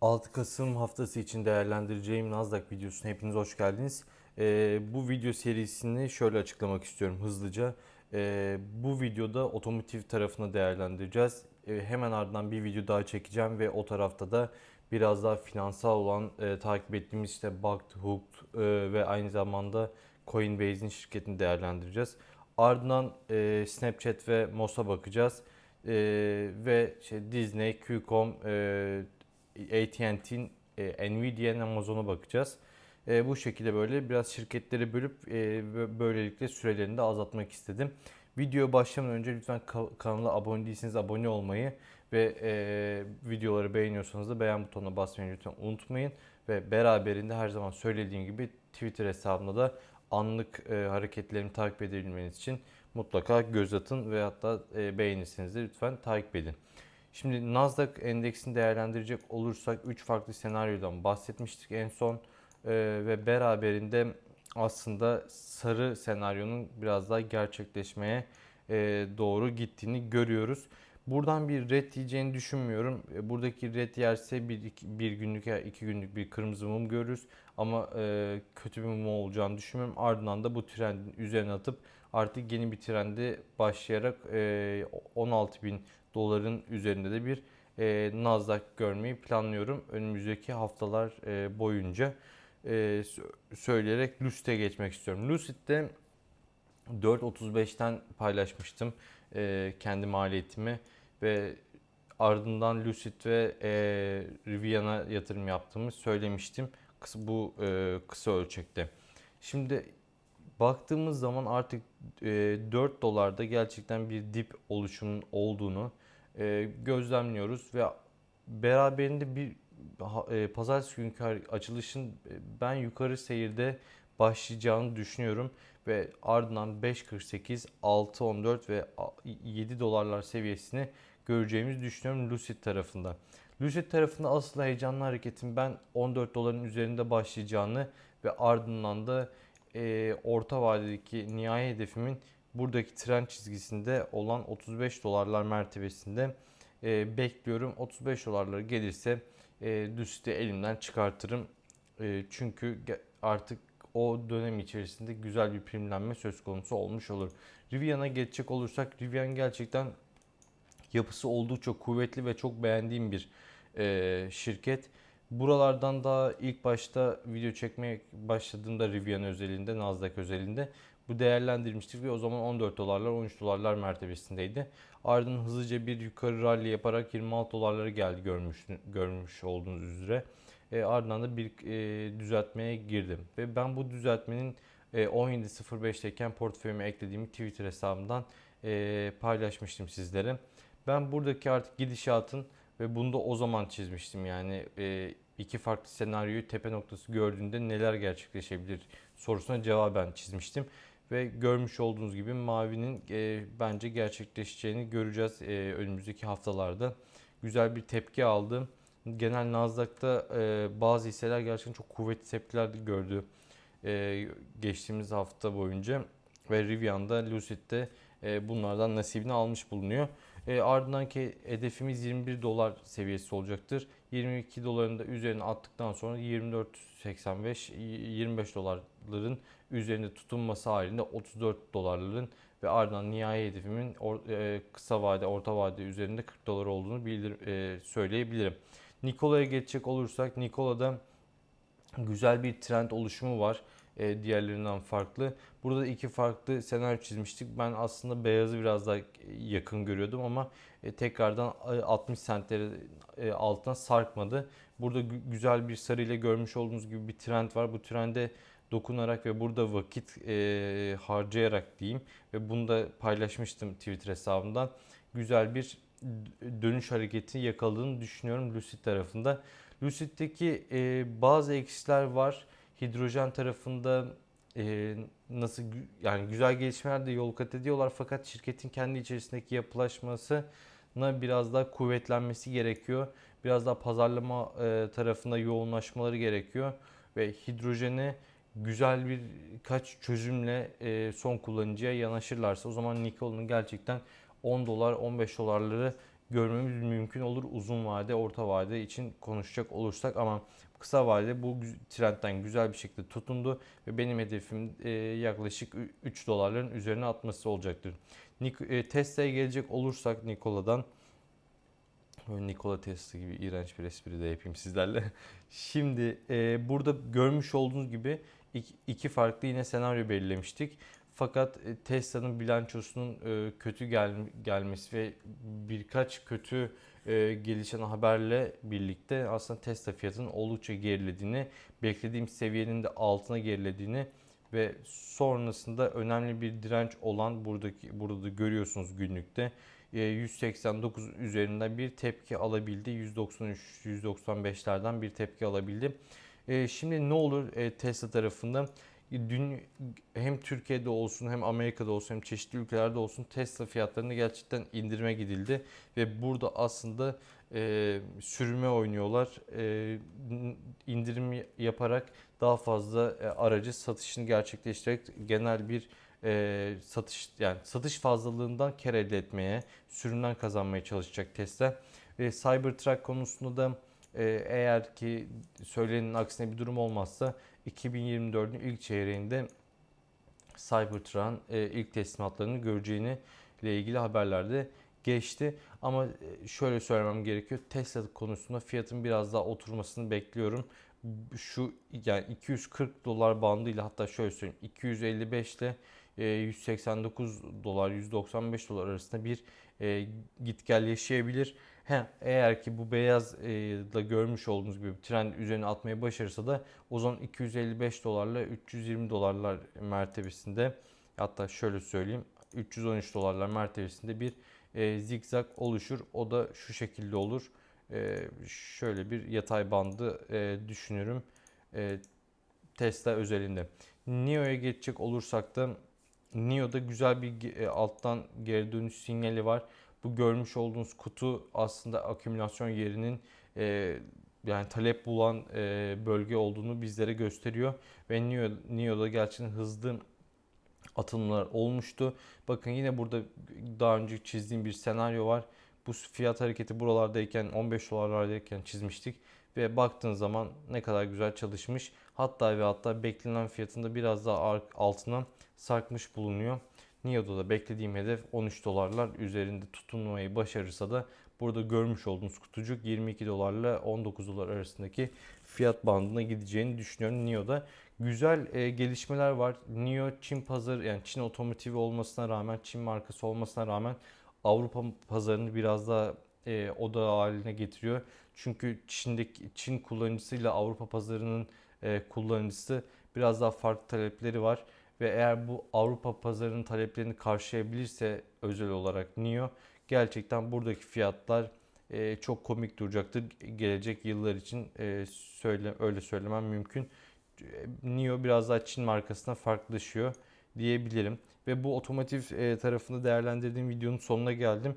6 Kasım haftası için değerlendireceğim Nasdaq videosuna hepiniz hoş geldiniz. Ee, bu video serisini şöyle açıklamak istiyorum hızlıca. Ee, bu videoda otomotiv tarafını değerlendireceğiz. Ee, hemen ardından bir video daha çekeceğim ve o tarafta da biraz daha finansal olan e, takip ettiğimiz işte Bakkt, Hooked e, ve aynı zamanda Coinbase'in şirketini değerlendireceğiz. Ardından e, Snapchat ve Moss'a bakacağız. E, ve şey, Disney, Q.com, e, AT&T'nin, e, Nvidia'nın Amazon'a bakacağız. E, bu şekilde böyle biraz şirketleri bölüp e, böylelikle sürelerini de azaltmak istedim. Video başlamadan önce lütfen ka- kanala abone değilseniz abone olmayı ve e, videoları beğeniyorsanız da beğen butonuna basmayı lütfen unutmayın. Ve beraberinde her zaman söylediğim gibi Twitter hesabımda da anlık e, hareketlerimi takip edebilmeniz için mutlaka göz atın ve hatta e, beğenirseniz de lütfen takip edin. Şimdi Nasdaq endeksini değerlendirecek olursak 3 farklı senaryodan bahsetmiştik en son Ee, ve beraberinde aslında sarı senaryonun biraz daha gerçekleşmeye e, doğru gittiğini görüyoruz. Buradan bir red yiyeceğini düşünmüyorum. E, Buradaki red yerse bir, iki- bir günlük ya iki günlük bir kırmızı mum görürüz. Ama e, kötü bir mum olacağını düşünmüyorum. Ardından da bu trendin üzerine atıp artık yeni bir trende başlayarak e, 16 bin doların üzerinde de bir e, Nasdaq görmeyi planlıyorum önümüzdeki haftalar e, boyunca e, sö- söyleyerek Lucid'e geçmek istiyorum. Lucid'de 4.35'ten paylaşmıştım e, kendi maliyetimi ve ardından Lucid ve e, Rivian'a yatırım yaptığımı söylemiştim bu e, kısa ölçekte. Şimdi baktığımız zaman artık e, 4 dolarda gerçekten bir dip oluşumunun olduğunu e, gözlemliyoruz ve beraberinde bir e, pazartesi günkü açılışın e, ben yukarı seyirde başlayacağını düşünüyorum ve ardından 5.48, 6.14 ve a- 7 dolarlar seviyesini göreceğimizi düşünüyorum Lucid tarafında. Lucid tarafında asıl heyecanlı hareketin ben 14 doların üzerinde başlayacağını ve ardından da e, orta vadedeki nihai hedefimin buradaki trend çizgisinde olan 35 dolarlar mertebesinde e, bekliyorum. 35 dolarları gelirse e, Lucid'i elimden çıkartırım. E, çünkü artık o dönem içerisinde güzel bir primlenme söz konusu olmuş olur. Rivian'a geçecek olursak Rivian gerçekten yapısı oldukça kuvvetli ve çok beğendiğim bir e, şirket. Buralardan da ilk başta video çekmeye başladığımda Rivian özelinde, Nasdaq özelinde bu değerlendirmiştik ve o zaman 14 dolarlar 13 dolarlar mertebesindeydi. Ardından hızlıca bir yukarı rally yaparak 26 dolarları geldi görmüş, görmüş olduğunuz üzere. E, ardından da bir e, düzeltmeye girdim. Ve ben bu düzeltmenin e, 17.05'teyken portföyüme eklediğimi Twitter hesabımdan e, paylaşmıştım sizlere. Ben buradaki artık gidişatın ve bunu da o zaman çizmiştim yani e, iki farklı senaryoyu tepe noktası gördüğünde neler gerçekleşebilir sorusuna cevaben çizmiştim. Ve görmüş olduğunuz gibi mavinin e, bence gerçekleşeceğini göreceğiz e, önümüzdeki haftalarda. Güzel bir tepki aldı. Genel Nasdaq'ta e, bazı hisseler gerçekten çok kuvvetli tepkiler gördü e, geçtiğimiz hafta boyunca. Ve Rivian'da, Lucid'de e, bunlardan nasibini almış bulunuyor. E, ardındanki hedefimiz 21 dolar seviyesi olacaktır. 22 doların üzerine attıktan sonra 24.85 25 dolarların üzerinde tutunması halinde 34 dolarların ve ardından nihai hedefimin e, kısa vade, orta vade üzerinde 40 dolar olduğunu bildir e, söyleyebilirim. Nikola'ya geçecek olursak Nikola'da güzel bir trend oluşumu var e, diğerlerinden farklı. Burada iki farklı senaryo çizmiştik. Ben aslında beyazı biraz daha yakın görüyordum ama tekrardan e, 60 sentleri e, altına sarkmadı. Burada gü- güzel bir sarı ile görmüş olduğunuz gibi bir trend var. Bu trende dokunarak ve burada vakit e, harcayarak diyeyim ve bunu da paylaşmıştım Twitter hesabımdan. Güzel bir dönüş hareketi yakaladığını düşünüyorum Lucid tarafında. Lucid'deki e, bazı eksiler var. Hidrojen tarafında e, nasıl yani güzel gelişmeler de yol kat ediyorlar fakat şirketin kendi içerisindeki yapılaşmasına biraz daha kuvvetlenmesi gerekiyor. Biraz daha pazarlama e, tarafında yoğunlaşmaları gerekiyor ve hidrojeni güzel bir kaç çözümle e, son kullanıcıya yanaşırlarsa o zaman Nikon'un gerçekten 10 dolar 15 dolarları görmemiz mümkün olur uzun vade, orta vade için konuşacak olursak ama kısa vadede bu trendten güzel bir şekilde tutundu ve benim hedefim e, yaklaşık ü- 3 dolarların üzerine atması olacaktır. Nik- e, Tesla'ya gelecek olursak Nikola'dan Nikola Tesla gibi iğrenç bir espri de yapayım sizlerle. Şimdi e, burada görmüş olduğunuz gibi iki, farklı yine senaryo belirlemiştik. Fakat e, Tesla'nın bilançosunun e, kötü gel, gelmesi ve birkaç kötü e, gelişen haberle birlikte aslında Tesla fiyatının oldukça gerilediğini, beklediğim seviyenin de altına gerilediğini ve sonrasında önemli bir direnç olan buradaki burada da görüyorsunuz günlükte e, 189 üzerinden bir tepki alabildi. 193 195'lerden bir tepki alabildi. E, Şimdi ne olur e, Tesla tarafında dün hem Türkiye'de olsun hem Amerika'da olsun hem çeşitli ülkelerde olsun Tesla fiyatlarında gerçekten indirime gidildi ve burada aslında e, sürüme oynuyorlar. E, indirim yaparak daha fazla e, aracı satışını gerçekleştirerek genel bir e, satış yani satış fazlalığından kar elde etmeye, sürümden kazanmaya çalışacak Tesla. Ve Cybertruck konusunda da e, eğer ki söylenenin aksine bir durum olmazsa 2024'ün ilk çeyreğinde Cybertruck'ın e, ilk teslimatlarını göreceğini ile ilgili haberlerde geçti. Ama e, şöyle söylemem gerekiyor. Tesla konusunda fiyatın biraz daha oturmasını bekliyorum. Şu yani 240 dolar bandıyla hatta şöyle söyleyeyim 255 ile 189 dolar 195 dolar arasında bir e, git gel yaşayabilir. He, eğer ki bu beyaz e, da görmüş olduğunuz gibi trend üzerine atmayı başarırsa da o zaman 255 dolarla 320 dolarlar mertebesinde hatta şöyle söyleyeyim 313 dolarlar mertebesinde bir e, zigzag oluşur. O da şu şekilde olur. E, şöyle bir yatay bandı e, düşünürüm. E, Tesla özelinde. NIO'ya geçecek olursak da NIO'da güzel bir e, alttan geri dönüş sinyali var. Bu görmüş olduğunuz kutu aslında akümülasyon yerinin e, yani talep bulan e, bölge olduğunu bizlere gösteriyor. Ve NIO, NIO'da gerçekten hızlı atılımlar olmuştu. Bakın yine burada daha önce çizdiğim bir senaryo var. Bu fiyat hareketi buralardayken 15 dolarlardayken çizmiştik ve baktığın zaman ne kadar güzel çalışmış. Hatta ve hatta beklenen fiyatında biraz daha altına sarkmış bulunuyor. NIO'da da beklediğim hedef 13 dolarlar üzerinde tutunmayı başarırsa da burada görmüş olduğunuz kutucuk 22 dolarla 19 dolar arasındaki fiyat bandına gideceğini düşünüyorum NIO'da. Güzel e, gelişmeler var. NIO Çin pazarı yani Çin otomotivi olmasına rağmen Çin markası olmasına rağmen Avrupa pazarını biraz daha e, oda haline getiriyor. Çünkü Çin'deki Çin kullanıcısıyla Avrupa pazarının e, kullanıcısı biraz daha farklı talepleri var ve eğer bu Avrupa pazarının taleplerini karşılayabilirse özel olarak NIO gerçekten buradaki fiyatlar e, çok komik duracaktır. Gelecek yıllar için e, söyle öyle söylemem mümkün. E, NIO biraz daha Çin markasına farklılaşıyor diyebilirim. Ve bu otomotiv e, tarafını değerlendirdiğim videonun sonuna geldim.